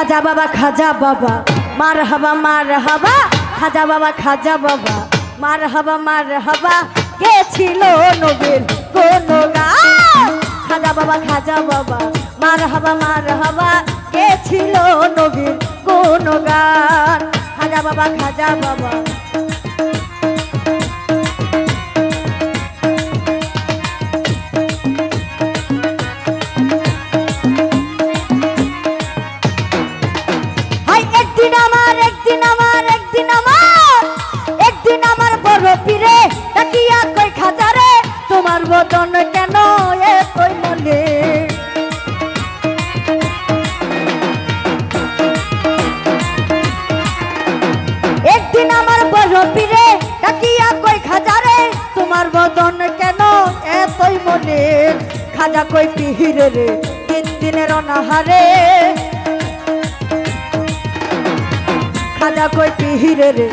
খাজা বাবা খাজা বাবা। মার হাবা মার হাবা খাজা বাবা খাজা বাবা। মার হাবা মার হাবা কে ছিল নবীর কোন খাজা বাবা খাজা বাবা। মার হাবা মার হাবা কে ছিল নবীর কোন গান খাজা বাবা খাজা বাবা। খাজারে তোমার বদন কেন এতই মনে খাজা কই পিহিরে রে, তিন দিনের অনাহারে। খাজা কই পিহিরে রে,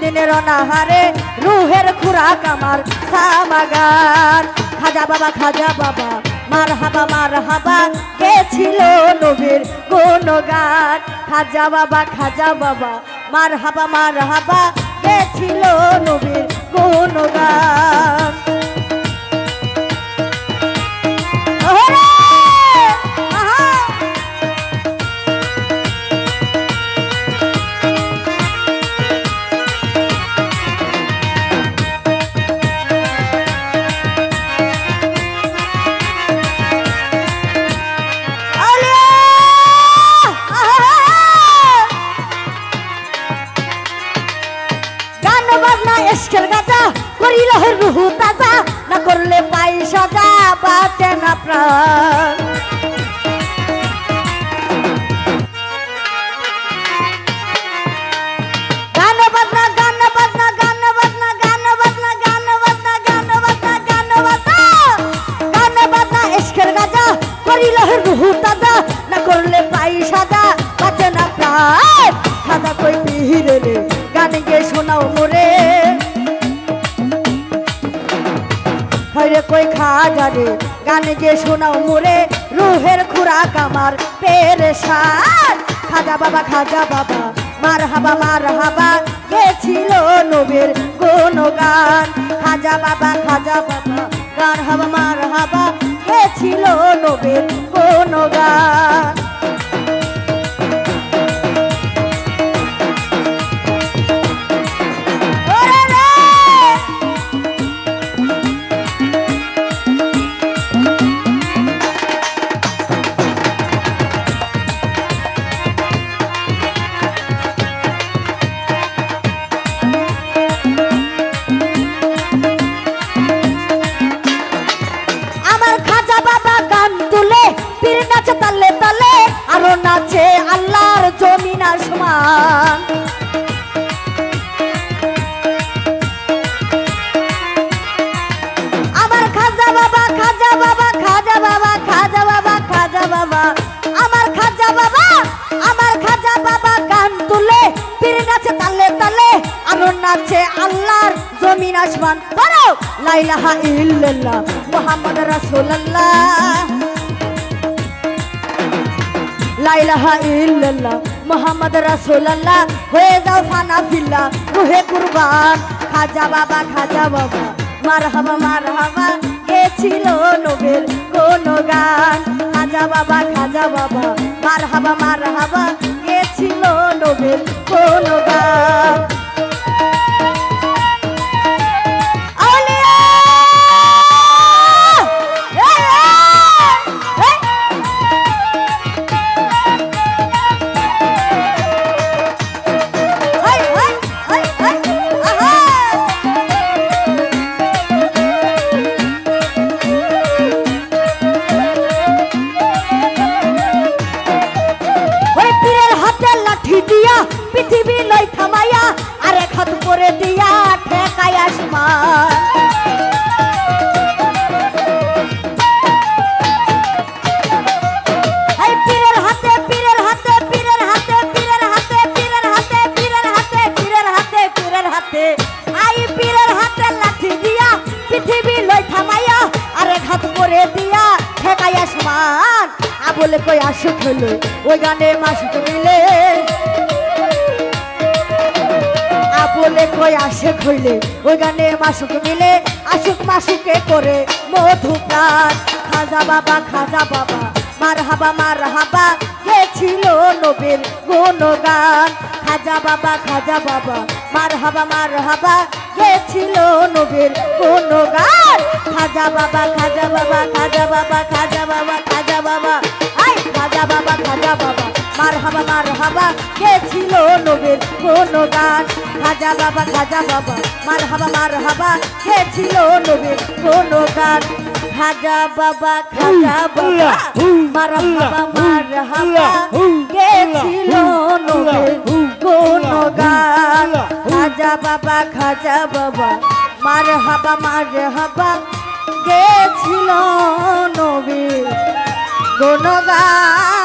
দিনের অনাহারে, রুহের খুরাক আমার সামাগার খাজা বাবা খাজা বাবা মার হাবা মার হাবা কে ছিল নবীর কোন গান খাজা বাবা খাজা বাবা মার হাবা মার হাবা গেছিল নবীর কোন গান না এসকেল গাছা করিল রুহু তাজা, না করলে পাই সজা বাঁচে না প্রাণ। রুহু বাঁচে না প্রাণ। সাদা কই পিহিরে গান গে শোনাও মোরে। হরে কই খাজা রে? গান যে শোনাও মোরে, রুহের খুরাক আমার পেরেশান খাজা বাবা খাজা বাবা মার হাবা মার হাবা গেছিল নবীর কোন গান খাজা বাবা খাজা বাবা গান হাবা মার হাবা গেছিল নবীর কোন গান আমার খাজা বাবা খাজা বাবা খাজা বাবা খাজা বাবা খাজা বাবা। আমার খাজা বাবা, আমার খাজা বাবা গান তুলে পীর নাচে তালে তালে আরও নাচে আল্লাহর জমিন আসমান। বলো লাইলাহা ইল্লাল্লাহ মুহাম্মদ রাসূলুল্লাহ। লাইলাহা ইল্লাল্লাহ মোহাম্মদ রসুল্লাহ হয়ে যাও ফানা ফিল্লা তুহে কুরবান। খাজা বাবা খাজা বাবা মার হাবা মার হাবা এ ছিল নোবেল কোন গান? খাজা বাবা খাজা বাবা মার হাবা মার হাবা বলে কই আসুক হইলে ওই গানে মাসুক মিলে বলে কই আসে হইলে, ওই গানে মাসুক মিলে আসুক মাসুকে করে মধু প্রাণ। খাজা বাবা খাজা বাবা মার হাবা মার হাবা কে ছিল নবীর গুণগান? খাজা বাবা খাজা বাবা মার হাবা মার হাবা কে ছিল নবীর গুণগান? খাজা বাবা খাজা বাবা খাজা বাবা খাজা বাবা খাজা বাবা আই খাজা বাবা খাজা বাবা মার হাবা হাবা কে ছিল নবীর গুণগান? খাজা বাবা খাজা বাবা মার হাবা মার হাবা কে ছিল নবীর গুণগান? খাজা বাবা খাজা বাবা মার হাবা মার হাবা কে ছিল নবীর গুণগান? খাজা বাবা খাজা বাবা মার হাবা মার হাবা কে ছিল নবীর গুণগান